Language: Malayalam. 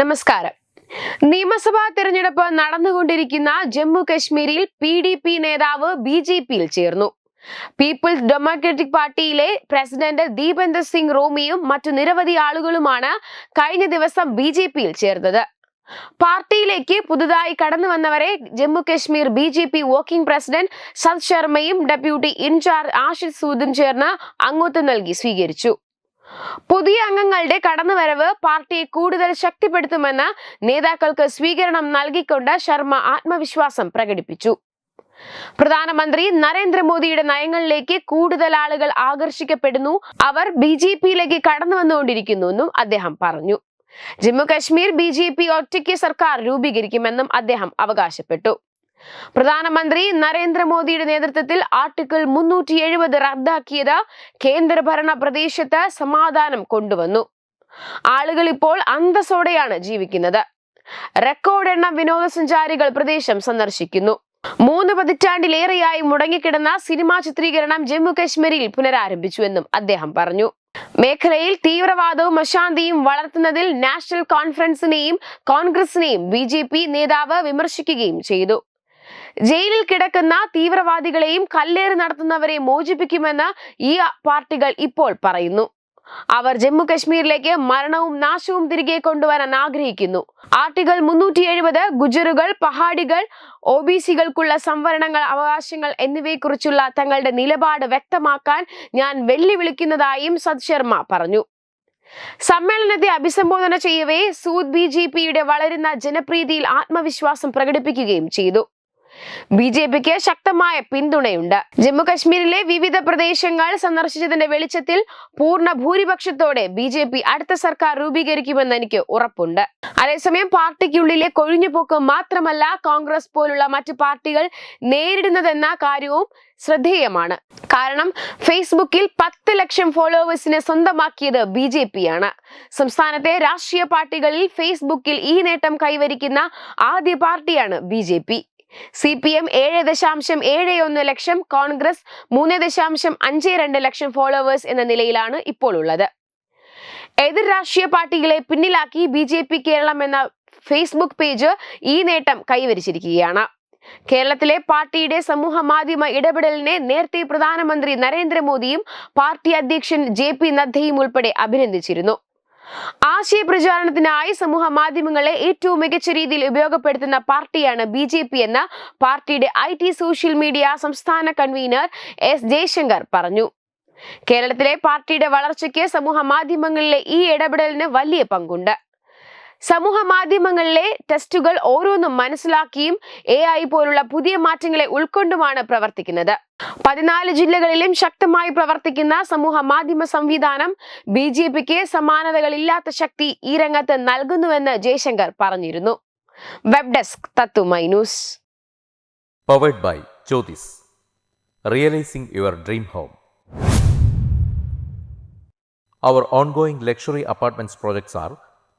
നമസ്കാരം. നിയമസഭാ തെരഞ്ഞെടുപ്പ് നടന്നുകൊണ്ടിരിക്കുന്ന ജമ്മു കശ്മീരിൽ പി ഡി പി നേതാവ് ബി ജെ പിയിൽ ചേർന്നു. പീപ്പിൾസ് ഡെമോക്രാറ്റിക് പാർട്ടിയിലെ പ്രസിഡന്റ് ദീപേന്ദർ സിംഗ് റോമിയും മറ്റു നിരവധി ആളുകളുമാണ് കഴിഞ്ഞ ദിവസം ബി ജെ പിയിൽ ചേർന്നത്. പാർട്ടിയിലേക്ക് പുതുതായി കടന്നു വന്നവരെ Jammu Kashmir B J P working president Sat ശർമ്മയും ഡെപ്യൂട്ടി ഇൻചാർജ് ആഷിഷ് സൂദും ചേർന്ന് അംഗത്വം നൽകി സ്വീകരിച്ചു. പുതിയ അംഗങ്ങളുടെ കടന്നുവരവ് പാർട്ടിയെ കൂടുതൽ ശക്തിപ്പെടുത്തുമെന്ന് നേതാക്കൾക്ക് സ്വീകരണം നൽകിക്കൊണ്ട് ശർമ്മ ആത്മവിശ്വാസം പ്രകടിപ്പിച്ചു. പ്രധാനമന്ത്രി നരേന്ദ്രമോദിയുടെ നയങ്ങളിലേക്ക് കൂടുതൽ ആളുകൾ ആകർഷിക്കപ്പെടുന്നു. അവർ ബി ജെ പിയിലേക്ക് കടന്നു വന്നുകൊണ്ടിരിക്കുന്നുവെന്നും അദ്ദേഹം പറഞ്ഞു. Jammu Kashmir B J P ഒറ്റയ്ക്ക് സർക്കാർ രൂപീകരിക്കുമെന്നും അദ്ദേഹം അവകാശപ്പെട്ടു. പ്രധാനമന്ത്രി നരേന്ദ്രമോദിയുടെ നേതൃത്വത്തിൽ ആർട്ടിക്കിൾ മുന്നൂറ്റി എഴുപത് റദ്ദാക്കിയത് കേന്ദ്രഭരണ പ്രദേശത്ത് സമാധാനം കൊണ്ടുവന്നു. ആളുകൾ ഇപ്പോൾ അന്തസ്സോടെയാണ് ജീവിക്കുന്നത്. റെക്കോർഡ് എണ്ണം വിനോദസഞ്ചാരികൾ പ്രദേശം സന്ദർശിക്കുന്നു. മൂന്ന് പതിറ്റാണ്ടിലേറെയായി മുടങ്ങിക്കിടന്ന സിനിമാ ചിത്രീകരണം ജമ്മു കശ്മീരിൽ പുനരാരംഭിച്ചുവെന്നും അദ്ദേഹം പറഞ്ഞു. മേഖലയിൽ തീവ്രവാദവും അശാന്തിയും വളർത്തുന്നതിൽ നാഷണൽ കോൺഫറൻസിനെയും കോൺഗ്രസിനെയും ബി നേതാവ് വിമർശിക്കുകയും ചെയ്തു. ജയിലിൽ കിടക്കുന്ന തീവ്രവാദികളെയും കല്ലേറ് നടത്തുന്നവരെ മോചിപ്പിക്കുമെന്ന് ഈ പാർട്ടികൾ ഇപ്പോൾ പറയുന്നു. അവർ ജമ്മു കശ്മീരിലേക്ക് മരണവും നാശവും തിരികെ കൊണ്ടുവരാൻ ആഗ്രഹിക്കുന്നു. ആർട്ടിക്കിൾ മുന്നൂറ്റി എഴുപത് ഗുജറുകൾ പഹാടികൾ ഒ ബി സികൾക്കുള്ള സംവരണങ്ങൾ അവകാശങ്ങൾ എന്നിവയെക്കുറിച്ചുള്ള തങ്ങളുടെ നിലപാട് വ്യക്തമാക്കാൻ ഞാൻ വെല്ലുവിളിക്കുന്നതായും സത് ശർമ്മ പറഞ്ഞു. സമ്മേളനത്തെ അഭിസംബോധന ചെയ്യവേ സൂദ് ബി ജെ പിയുടെ വളരുന്ന ജനപ്രീതിയിൽ ആത്മവിശ്വാസം പ്രകടിപ്പിക്കുകയും ചെയ്തു. ബി ജെ പിക്ക് ശക്തമായ പിന്തുണയുണ്ട്. ജമ്മു കശ്മീരിലെ വിവിധ പ്രദേശങ്ങൾ സന്ദർശിച്ചതിന്റെ വെളിച്ചത്തിൽ പൂർണ ഭൂരിപക്ഷത്തോടെ ബി ജെ പി അടുത്ത സർക്കാർ രൂപീകരിക്കുമെന്ന് എനിക്ക് ഉറപ്പുണ്ട്. അതേസമയം പാർട്ടിക്കുള്ളിലെ കൊഴിഞ്ഞുപോക്ക് മാത്രമല്ല കോൺഗ്രസ് പോലുള്ള മറ്റു പാർട്ടികൾ നേരിടുന്നതെന്ന കാര്യവും ശ്രദ്ധേയമാണ്. കാരണം ഫേസ്ബുക്കിൽ പത്ത് ലക്ഷം ഫോളോവേഴ്സിനെ സ്വന്തമാക്കിയത് ബി ജെ പി ആണ് സംസ്ഥാനത്തെ രാഷ്ട്രീയ പാർട്ടികളിൽ ഫേസ്ബുക്കിൽ ഈ നേട്ടം കൈവരിക്കുന്ന ആദ്യ പാർട്ടിയാണ് B J P. C P M ഏഴ് ദശാംശം ഏഴ് ഒന്ന് ലക്ഷം കോൺഗ്രസ് മൂന്ന് ദശാംശം അഞ്ച് രണ്ട് ലക്ഷം ഫോളോവേഴ്സ് എന്ന നിലയിലാണ് ഇപ്പോൾ ഉള്ളത് എതിർ രാഷ്ട്രീയ പാർട്ടികളെ പിന്നിലാക്കി ബി ജെ പി കേരളം എന്ന ഫേസ്ബുക്ക് പേജ് ഈ നേട്ടം കൈവരിച്ചിരിക്കുകയാണ്. കേരളത്തിലെ പാർട്ടിയുടെ സമൂഹ മാധ്യമ ഇടപെടലിനെ നേരത്തെ പ്രധാനമന്ത്രി നരേന്ദ്രമോദിയും പാർട്ടി അധ്യക്ഷൻ ജെ പി നദ്ദയും ഉൾപ്പെടെ അഭിനന്ദിച്ചിരുന്നു. ആശയ പ്രചാരണത്തിനായി സമൂഹ മാധ്യമങ്ങളെ ഏറ്റവും മികച്ച രീതിയിൽ ഉപയോഗപ്പെടുത്തുന്ന പാർട്ടിയാണ് ബി ജെ പി എന്ന് പാർട്ടിയുടെ ഐ ടി സോഷ്യൽ മീഡിയ സംസ്ഥാന കൺവീനർ എസ് ജയശങ്കർ പറഞ്ഞു. കേരളത്തിലെ പാർട്ടിയുടെ വളർച്ചയ്ക്ക് സമൂഹ മാധ്യമങ്ങളിലെ ഈ ഇടപെടലിന് വലിയ പങ്കുണ്ട്. സമൂഹ മാധ്യമങ്ങളിലെ ടെസ്റ്റുകൾ ഓരോന്നും മനസ്സിലാക്കിയും എ ഐ പോലുള്ള പുതിയ മാറ്റങ്ങളെ ഉൾക്കൊണ്ടുമാണ് പ്രവർത്തിക്കുന്നത്. പതിനാല് ജില്ലകളിലും ശക്തമായി പ്രവർത്തിക്കുന്ന സമൂഹ മാധ്യമ സംവിധാനം ബി ജെ പിക്ക് സമാനതകളില്ലാത്ത ശക്തി ഈ രംഗത്ത് നൽകുന്നുവെന്ന് ജയശങ്കർ പറഞ്ഞിരുന്നു. Web desk തത്തു news. Powered by Jyothis realising your dream home Our ongoing luxury apartments projects are